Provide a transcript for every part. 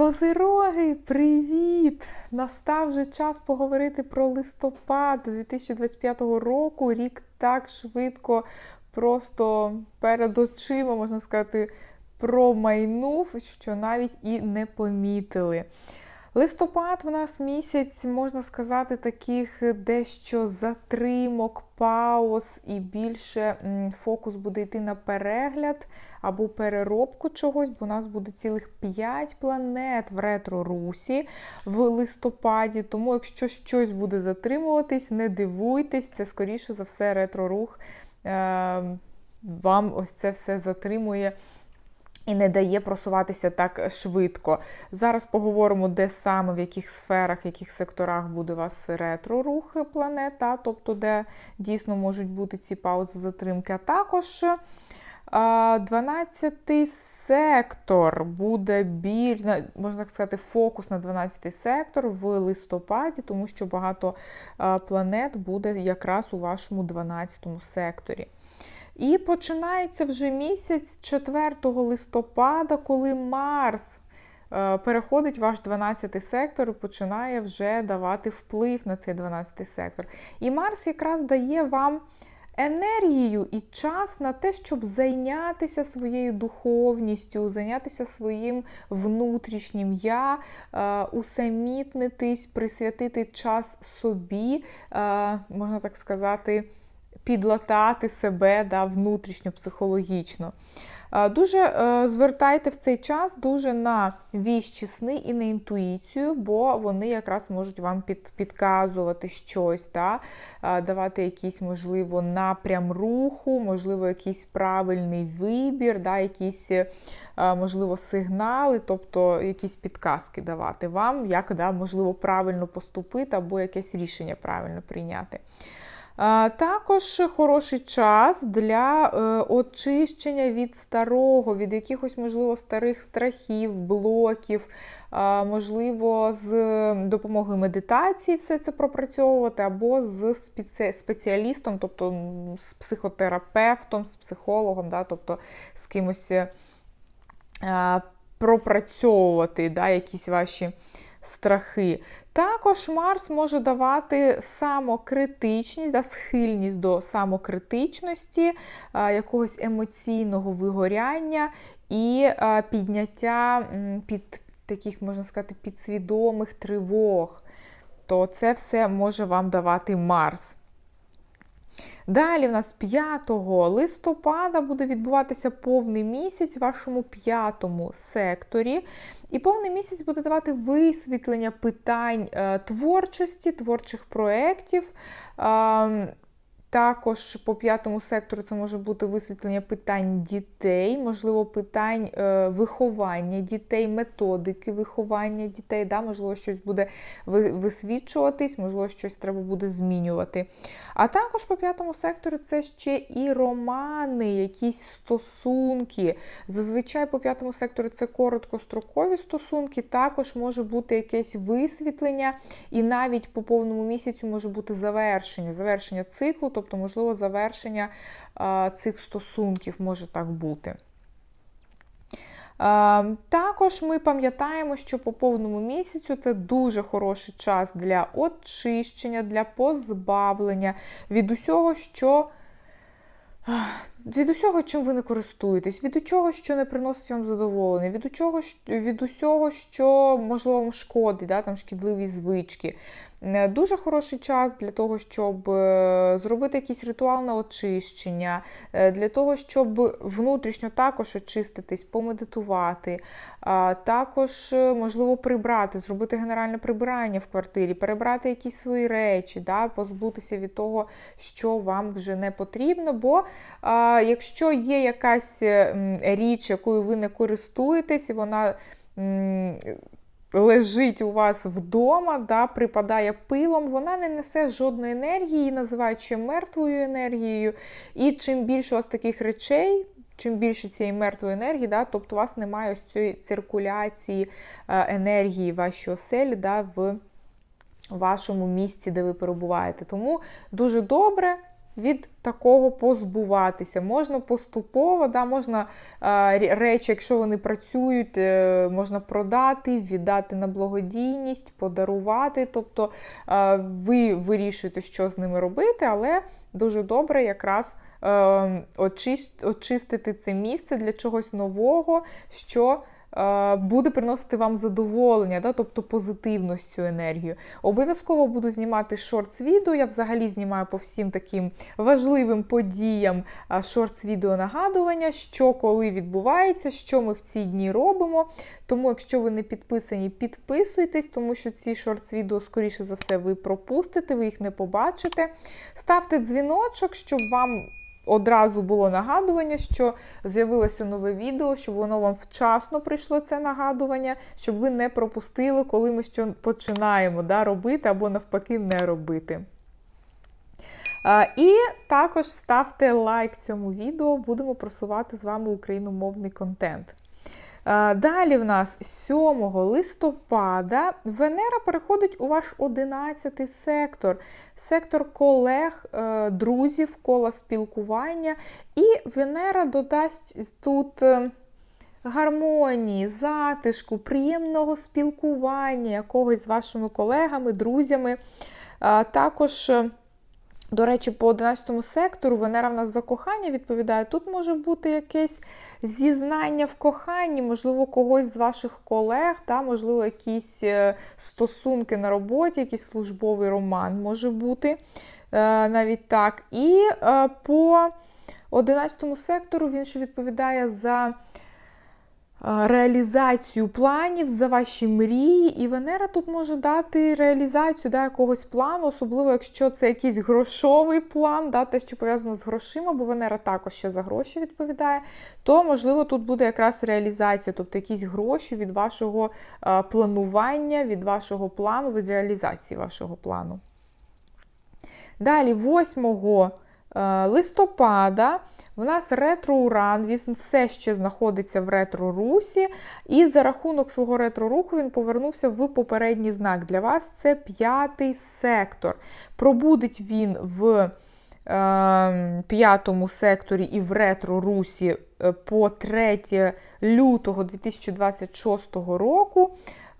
Козироги, привіт! Настав вже час поговорити про листопад 2025 року. Рік так швидко, просто перед очима, можна сказати, промайнув, що навіть і не помітили. Листопад в нас місяць, можна сказати, таких дещо затримок, пауз, і більше фокус буде йти на перегляд або переробку чогось, бо у нас буде цілих 5 планет в ретро-русі в листопаді. Тому, якщо щось буде затримуватись, не дивуйтесь, це скоріше за все ретро-рух е, вам ось це все затримує. І не дає просуватися так швидко. Зараз поговоримо, де саме, в яких сферах, в яких секторах буде у вас ретро-рух планет, та, тобто де дійсно можуть бути ці паузи затримки. А також 12-й сектор буде більш, можна так сказати, фокус на 12-й сектор в листопаді, тому що багато планет буде якраз у вашому 12-му секторі. І починається вже місяць 4 листопада, коли Марс е, переходить ваш 12-й сектор і починає вже давати вплив на цей 12-й сектор. І Марс якраз дає вам енергію і час на те, щоб зайнятися своєю духовністю, зайнятися своїм внутрішнім я, е, усамітнитись, присвятити час собі, е, можна так сказати підлатати себе да, внутрішньо, психологічно. Дуже е, звертайте в цей час дуже на віщі сни і на інтуїцію, бо вони якраз можуть вам під, підказувати щось, да? давати якийсь, можливо, напрям руху, можливо, якийсь правильний вибір, да? якісь, е, можливо, сигнали, тобто якісь підказки давати вам, як да, можливо правильно поступити або якесь рішення правильно прийняти. Також хороший час для е, очищення від старого, від якихось, можливо, старих страхів, блоків, можливо, з допомогою медитації все це пропрацьовувати, або з спеціалістом, тобто з психотерапевтом, з психологом, да, тобто з кимось е, пропрацьовувати да, якісь ваші страхи. Також Марс може давати самокритичність, да, схильність до самокритичності, якогось емоційного вигоряння і підняття під таких, можна сказати, підсвідомих тривог. То це все може вам давати Марс. Далі в нас 5 листопада буде відбуватися повний місяць в вашому п'ятому секторі. І повний місяць буде давати висвітлення питань е, творчості, творчих проєктів. Також по п'ятому сектору це може бути висвітлення питань дітей, можливо, питань е, виховання дітей, методики виховання дітей. Да? Можливо, щось буде висвічуватись, можливо, щось треба буде змінювати. А також по п'ятому сектору це ще і романи, якісь стосунки. Зазвичай по п'ятому сектору це короткострокові стосунки, також може бути якесь висвітлення, і навіть по повному місяцю може бути завершення, завершення циклу тобто, можливо, завершення цих стосунків може так бути. Також ми пам'ятаємо, що по повному місяцю це дуже хороший час для очищення, для позбавлення від усього, що від усього, чим ви не користуєтесь, від усього, що не приносить вам задоволення, від усього, від усього, що можливо вам шкодить, да, там шкідливі звички. Е, дуже хороший час для того, щоб е, зробити якийсь ритуал на очищення, е, для того, щоб внутрішньо також очиститись, помедитувати, також, можливо, прибрати, зробити генеральне прибирання в квартирі, перебрати якісь свої речі, да, позбутися від того, що вам вже не потрібно. Бо якщо є якась річ, якою ви не користуєтесь, і вона лежить у вас вдома, да, припадає пилом, вона не несе жодної енергії, називають ще мертвою енергією. І чим більше у вас таких речей, чим більше цієї мертвої енергії, да, тобто у вас немає ось цієї циркуляції е, енергії в вашій оселі да, в вашому місці, де ви перебуваєте. Тому дуже добре від такого позбуватися. Можна поступово, да, можна речі, якщо вони працюють, е, можна продати, віддати на благодійність, подарувати. Тобто ви вирішуєте, що з ними робити, але дуже добре якраз е, очистити це місце для чогось нового, що буде приносити вам задоволення, да, тобто позитивність цю енергію. Обов'язково буду знімати шортс-відео. Я взагалі знімаю по всім таким важливим подіям шортс-відео нагадування, що коли відбувається, що ми в ці дні робимо. Тому, якщо ви не підписані, підписуйтесь, тому що ці шортс-відео, скоріше за все, ви пропустите, ви їх не побачите. Ставте дзвіночок, щоб вам одразу було нагадування, що з'явилося нове відео, щоб воно вам вчасно прийшло це нагадування, щоб ви не пропустили, коли ми що починаємо да, робити або навпаки не робити. А, І також ставте лайк цьому відео, будемо просувати з вами україномовний контент. Далі в нас 7 листопада Венера переходить у ваш 11 сектор, сектор колег, е, друзів, кола спілкування. І Венера додасть тут е, гармонії, затишку, приємного спілкування якогось з вашими колегами, друзями. Також е, до речі, по 11 сектору Венера в нас за кохання відповідає. Тут може бути якесь зізнання в коханні, можливо, когось з ваших колег, та, можливо, якісь е, стосунки на роботі, якийсь службовий роман може бути е, навіть так. І е, по 11 сектору він ще відповідає за реалізацію планів за ваші мрії, і Венера тут може дати реалізацію да, якогось плану, особливо, якщо це якийсь грошовий план, да, те, що пов'язано з грошима, бо Венера також ще за гроші відповідає, то, можливо, тут буде якраз реалізація, тобто якісь гроші від вашого планування, від вашого плану, від реалізації вашого плану. Далі, 8 Е, листопада в нас ретро-уран, він все ще знаходиться в ретро-русі, і за рахунок свого ретро-руху він повернувся в попередній знак. Для вас це п'ятий сектор. Пробудить він в е, п'ятому секторі і в ретро-русі е, по 3 лютого 2026 року,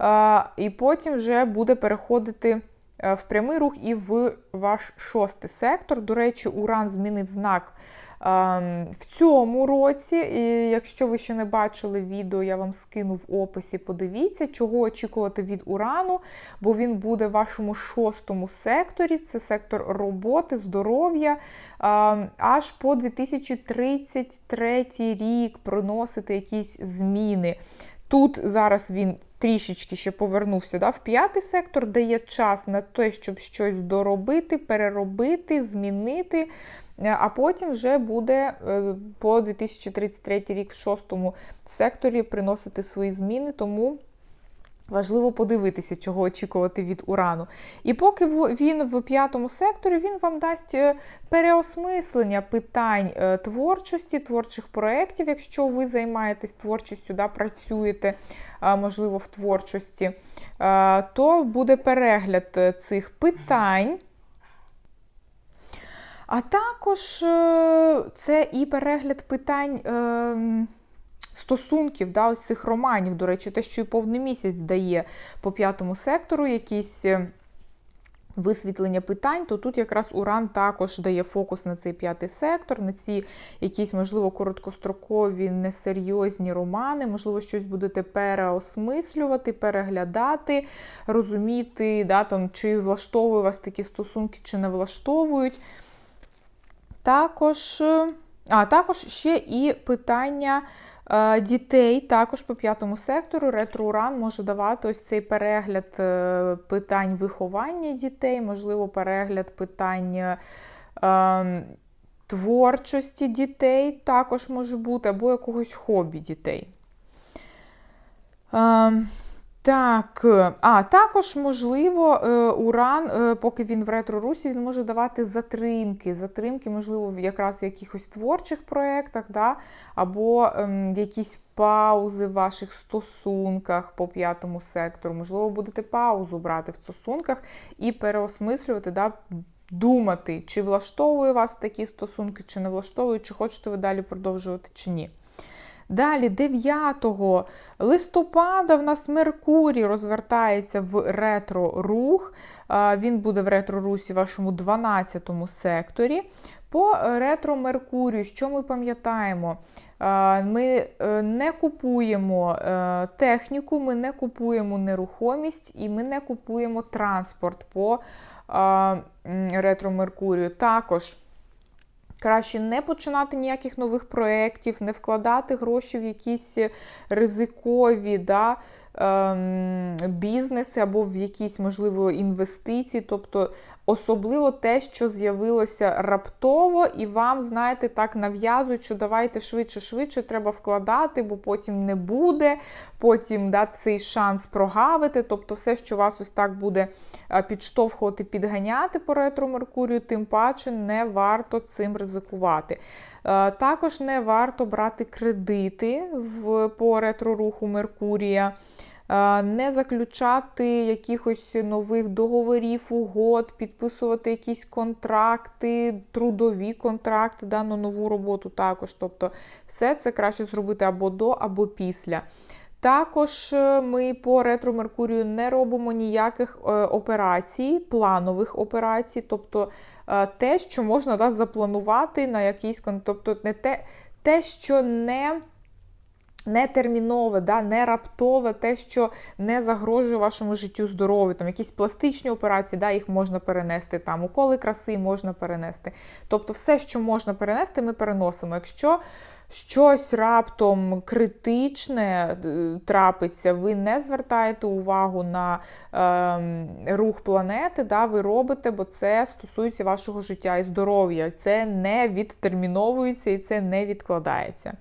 е, і потім вже буде переходити. Е, в прямий рух і в ваш шостий сектор. До речі, Уран змінив знак ем, в цьому році. І Якщо ви ще не бачили відео, я вам скину в описі. Подивіться, чого очікувати від Урану, бо він буде в вашому шостому секторі. Це сектор роботи, здоров'я. Ем, аж по 2033 рік приносити якісь зміни. Тут зараз він трішечки ще повернувся да, в п'ятий сектор, дає час на те, щоб щось доробити, переробити, змінити. Е, а потім вже буде е, по 2033 рік в шостому секторі приносити свої зміни. Тому. Важливо подивитися, чого очікувати від урану. І поки він в п'ятому секторі, він вам дасть е, переосмислення питань творчості, творчих проєктів, якщо ви займаєтесь творчістю, да, працюєте можливо, в творчості, то буде перегляд е, цих питань. А також е, це і перегляд питань ем, стосунків, да, ось цих романів, до речі, те, що і повний місяць дає по п'ятому сектору якісь е, висвітлення питань, то тут якраз Уран також дає фокус на цей п'ятий сектор, на ці якісь, можливо, короткострокові, несерйозні романи, можливо, щось будете переосмислювати, переглядати, розуміти, да, там, чи влаштовують вас такі стосунки, чи не влаштовують. Також, а, також ще і питання. Е, дітей також по п'ятому сектору ретроуран може давати ось цей перегляд е, питань виховання дітей, можливо, перегляд питань е, творчості дітей також може бути, або якогось хобі дітей. Ем, так, е, а також, можливо, е, Уран, е, поки він в ретро-русі, він може давати затримки. Затримки, можливо, якраз в якихось творчих проєктах, да? або ем, якісь паузи в ваших стосунках по п'ятому сектору. Можливо, будете паузу брати в стосунках і переосмислювати, да? думати, чи влаштовує вас такі стосунки, чи не влаштовує, чи хочете ви далі продовжувати, чи ні. Далі, 9 листопада, в нас Меркурій розвертається в ретро-рух. Він буде в ретро-русі вашому 12 секторі. По ретро Меркурію, що ми пам'ятаємо? Ми е, не купуємо е, техніку, ми не купуємо нерухомість і ми не купуємо транспорт по ретро Меркурію. Також. Краще не починати ніяких нових проєктів, не вкладати гроші в якісь ризикові да, ем, бізнеси або в якісь, можливо, інвестиції. Тобто Особливо те, що з'явилося раптово, і вам, знаєте, так нав'язують, що давайте швидше-швидше треба вкладати, бо потім не буде, потім да, цей шанс прогавити. Тобто, все, що вас ось так буде підштовхувати, підганяти по ретро Меркурію, тим паче не варто цим ризикувати. Також не варто брати кредити в, по ретро-руху Меркурія не заключати якихось нових договорів, угод, підписувати якісь контракти, трудові контракти да, на нову роботу також. Тобто все це краще зробити або до, або після. Також е, ми по ретро Меркурію не робимо ніяких е, операцій, планових операцій, тобто е, те, що можна да, запланувати на якийсь тобто не те, те, що не не термінове, да, не раптове, те, що не загрожує вашому життю здоров'ю, там якісь пластичні операції, да, їх можна перенести, там уколи краси можна перенести. Тобто, все, що можна перенести, ми переносимо. Якщо щось раптом критичне е, трапиться, ви не звертаєте увагу на е, рух планети, да, ви робите, бо це стосується вашого життя і здоров'я. Це не відтерміновується і це не відкладається.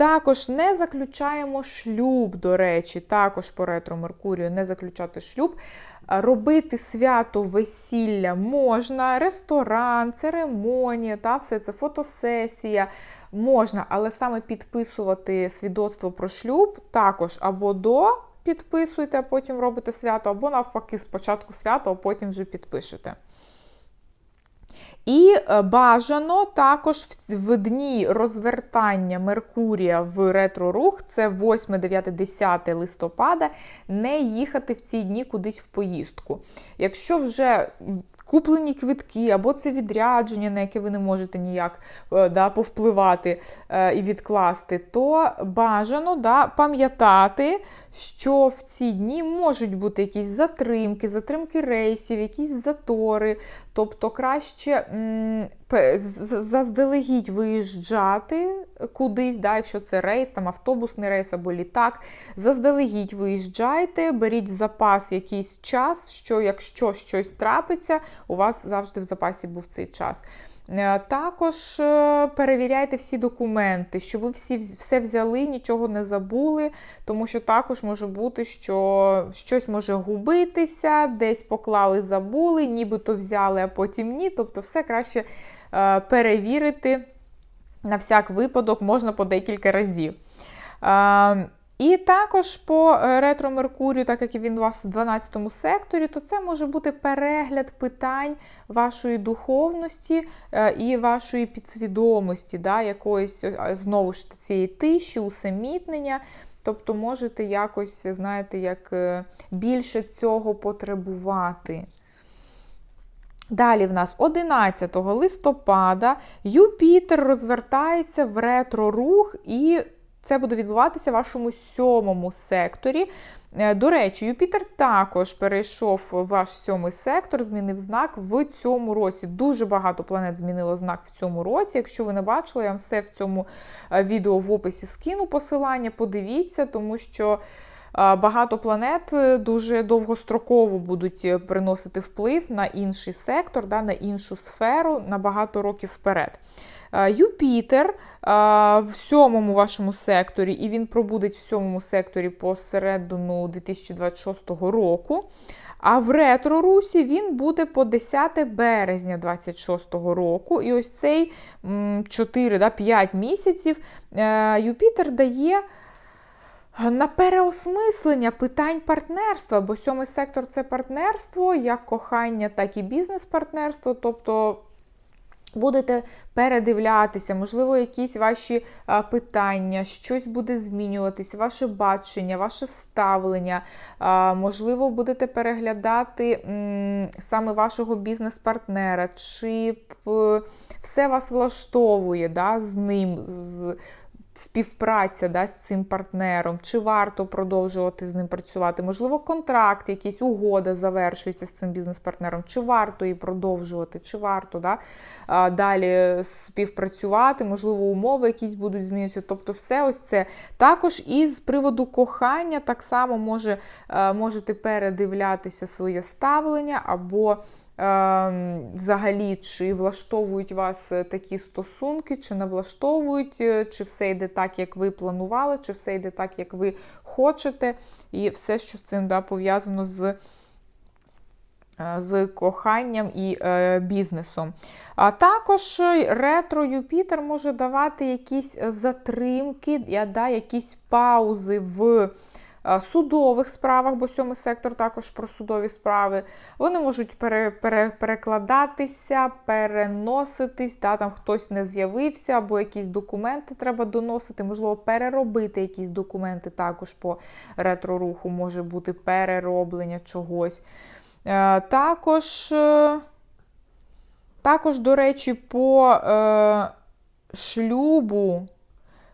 Також не заключаємо шлюб, до речі, також по ретро Меркурію не заключати шлюб. Робити свято весілля можна, ресторан, церемонія, та все це фотосесія можна, але саме підписувати свідоцтво про шлюб також або до підписуєте, а потім робите свято, або навпаки, спочатку свято, а потім вже підпишете. І е, бажано також в дні розвертання Меркурія в ретро-рух, це 8, 9, 10 листопада, не їхати в ці дні кудись в поїздку. Якщо вже куплені квитки, або це відрядження, на яке ви не можете ніяк е, да, повпливати е, і відкласти, то бажано да, пам'ятати, що в ці дні можуть бути якісь затримки, затримки рейсів, якісь затори. Тобто краще заздалегідь виїжджати кудись, да, якщо це рейс, там автобусний рейс або літак. Заздалегідь виїжджайте, беріть в запас якийсь час, що якщо щось трапиться, у вас завжди в запасі був цей час. Е, також е, перевіряйте всі документи, щоб ви всі все взяли, нічого не забули, тому що також може бути, що щось може губитися, десь поклали, забули, нібито взяли, а потім ні. Тобто, все краще е, перевірити на всяк випадок, можна по декілька разів. І також по е, ретро Меркурію, так як він у вас в 12 секторі, то це може бути перегляд питань вашої духовності е, і вашої підсвідомості, да, якоїсь е, знову ж цієї тиші, усамітнення. Тобто можете якось, знаєте, як більше цього потребувати. Далі в нас 11 листопада Юпітер розвертається в ретро-рух і це буде відбуватися в вашому сьомому секторі. Е, до речі, Юпітер також перейшов в ваш сьомий сектор, змінив знак в цьому році. Дуже багато планет змінило знак в цьому році. Якщо ви не бачили, я вам все в цьому е, відео в описі скину посилання. Подивіться, тому що. Е, багато планет дуже довгостроково будуть приносити вплив на інший сектор, да, на іншу сферу на багато років вперед. Е, Юпітер е, в сьомому вашому секторі, і він пробудить в сьомому секторі посередину 2026 року. А в ретро-русі він буде по 10 березня 2026 року. І ось цей 4-5 місяців е, Юпітер дає на переосмислення питань партнерства, бо сьомий сектор це партнерство, як кохання, так і бізнес-партнерство. Тобто будете передивлятися, можливо, якісь ваші питання, щось буде змінюватись, ваше бачення, ваше ставлення. Можливо, будете переглядати саме вашого бізнес-партнера, чи все вас влаштовує да, з ним. з співпраця да, з цим партнером, чи варто продовжувати з ним працювати, можливо, контракт, якийсь угода завершується з цим бізнес-партнером, чи варто її продовжувати, чи варто да, далі співпрацювати, можливо, умови якісь будуть змінюватися. Тобто, все ось це. Також і з приводу кохання так само може, можете передивлятися своє ставлення або. Ем, взагалі, чи влаштовують вас е, такі стосунки, чи не влаштовують, е, чи все йде так, як ви планували, чи все йде так, як ви хочете, і все, що з цим да, пов'язано з. Е, з коханням і е, бізнесом. А також ретро Юпітер може давати якісь затримки, да, якісь паузи в судових справах, бо сьомий сектор також про судові справи. Вони можуть пере, пере, перекладатися, переноситись, да, там хтось не з'явився, або якісь документи треба доносити, можливо, переробити якісь документи також по ретро-руху, може бути перероблення чогось. Е, також, е, також, до речі, по е, шлюбу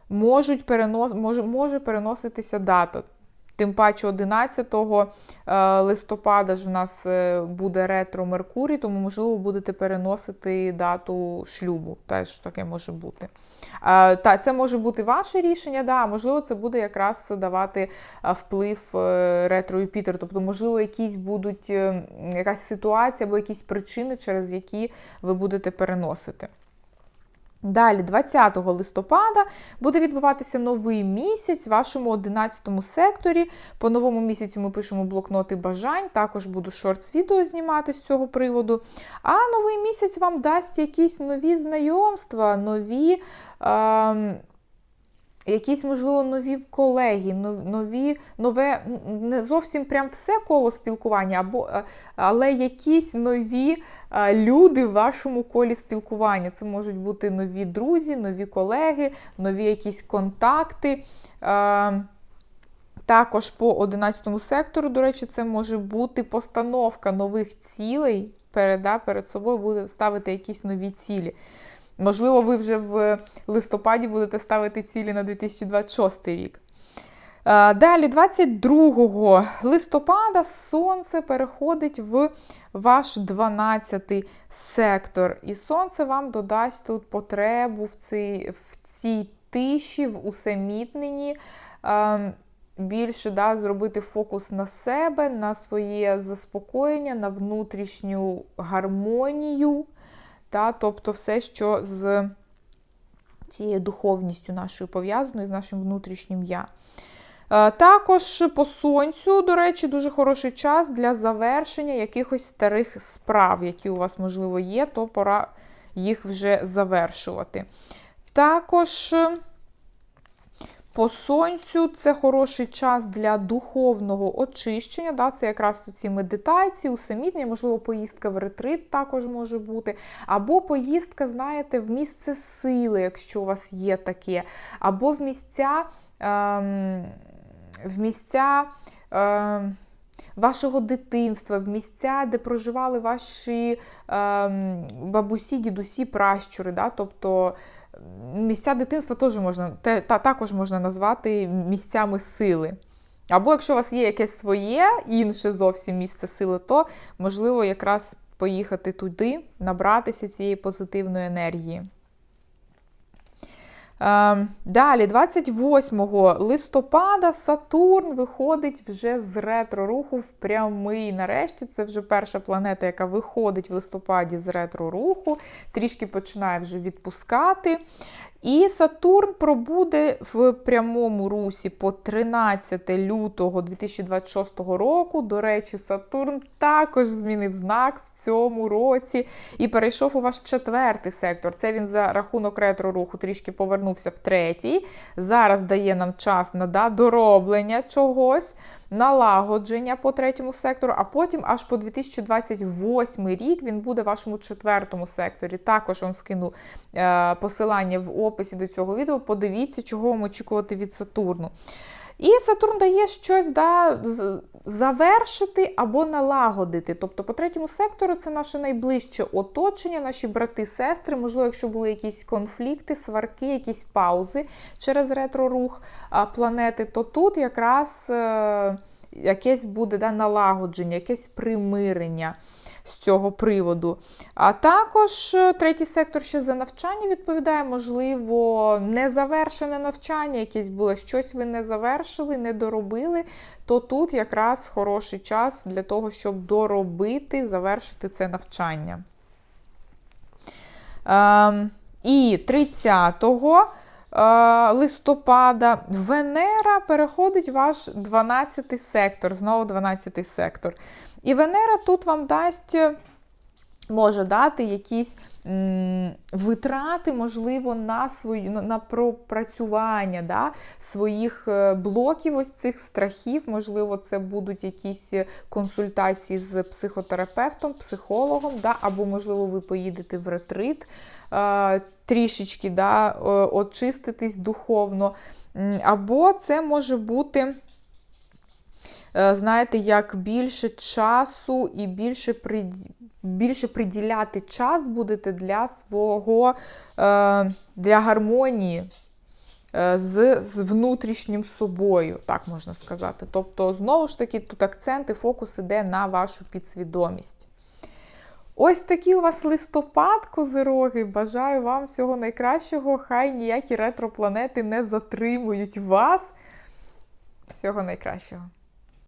можуть перенос, може, може переноситися дата. Тим паче 11 е, листопада ж у нас е, буде ретро Меркурій, тому, можливо, будете переносити дату шлюбу. Теж таке може бути. Е, та, Це може бути ваше рішення, да, можливо, це буде якраз давати вплив ретро Юпітер. Тобто, можливо, якісь будуть якась ситуація або якісь причини, через які ви будете переносити. Далі, 20 листопада, буде відбуватися новий місяць в вашому 11 секторі. По новому місяцю ми пишемо блокноти бажань, також буду шортс-відео знімати з цього приводу. А новий місяць вам дасть якісь нові знайомства, нові. Е Якісь, можливо, нові колеги, нові, нове, не зовсім прям все коло спілкування, або, е, але якісь нові е, люди в вашому колі спілкування. Це можуть бути нові друзі, нові колеги, нові якісь контакти. Е, також по 11 сектору, до речі, це може бути постановка нових цілей. Перед, перед собою буде ставити якісь нові цілі. Можливо, ви вже в листопаді будете ставити цілі на 2026 рік. Е, далі, 22 листопада, сонце переходить в ваш 12 сектор. І сонце вам додасть тут потребу в цій, в цій тиші, в усамітненні. Ем, більше да, зробити фокус на себе, на своє заспокоєння, на внутрішню гармонію та, тобто все, що з цією духовністю нашою пов'язаною, з нашим внутрішнім я. Е, також по сонцю, до речі, дуже хороший час для завершення якихось старих справ, які у вас, можливо, є, то пора їх вже завершувати. Також по сонцю це хороший час для духовного очищення. Да? Це якраз ці медитації, усамітнення, можливо, поїздка в ретрит також може бути. Або поїздка, знаєте, в місце сили, якщо у вас є таке, або в місця. Ем, в місця ем, Вашого дитинства, в місця, де проживали ваші ем, бабусі, дідусі, пращури. Да? Тобто місця дитинства теж можна, те, та, також можна назвати місцями сили. Або якщо у вас є якесь своє інше зовсім місце сили, то можливо якраз поїхати туди, набратися цієї позитивної енергії. Ем, далі, 28 листопада, Сатурн виходить вже з ретро-руху в прямий. Нарешті це вже перша планета, яка виходить в листопаді з ретро-руху, трішки починає вже відпускати. І Сатурн пробуде в прямому русі по 13 лютого 2026 року. До речі, Сатурн також змінив знак в цьому році і перейшов у ваш четвертий сектор. Це він за рахунок ретро-руху трішки повернувся в третій. Зараз дає нам час на да, дороблення чогось налагодження по третьому сектору, а потім аж по 2028 рік він буде в вашому четвертому секторі. Також вам скину е, посилання в описі до цього відео. Подивіться, чого вам очікувати від Сатурну. І Сатурн дає щось да, завершити або налагодити. Тобто, по третьому сектору це наше найближче оточення, наші брати, сестри. Можливо, якщо були якісь конфлікти, сварки, якісь паузи через ретро-рух планети, то тут якраз е, якесь буде да, налагодження, якесь примирення з цього приводу. А також е, третій сектор ще за навчання відповідає, можливо, незавершене навчання, якесь було щось ви не завершили, не доробили, то тут якраз хороший час для того, щоб доробити, завершити це навчання. Ем, і 30 е, листопада Венера переходить ваш 12 сектор, знову 12 сектор. І Венера тут вам дасть. Може дати якісь м, витрати, можливо, на свою на пропрацювання да, своїх е, блоків, ось цих страхів. Можливо, це будуть якісь консультації з психотерапевтом, психологом, да, або, можливо, ви поїдете в ретрит е, трішечки да, очиститись духовно. Або це може бути. Е, знаєте, як більше часу і більше більше приділяти час будете для свого, е, для гармонії е, з, з внутрішнім собою, так можна сказати. Тобто, знову ж таки, тут акцент і фокус іде на вашу підсвідомість. Ось такий у вас листопад, козироги. Бажаю вам всього найкращого. Хай ніякі ретропланети не затримують вас. Всього найкращого.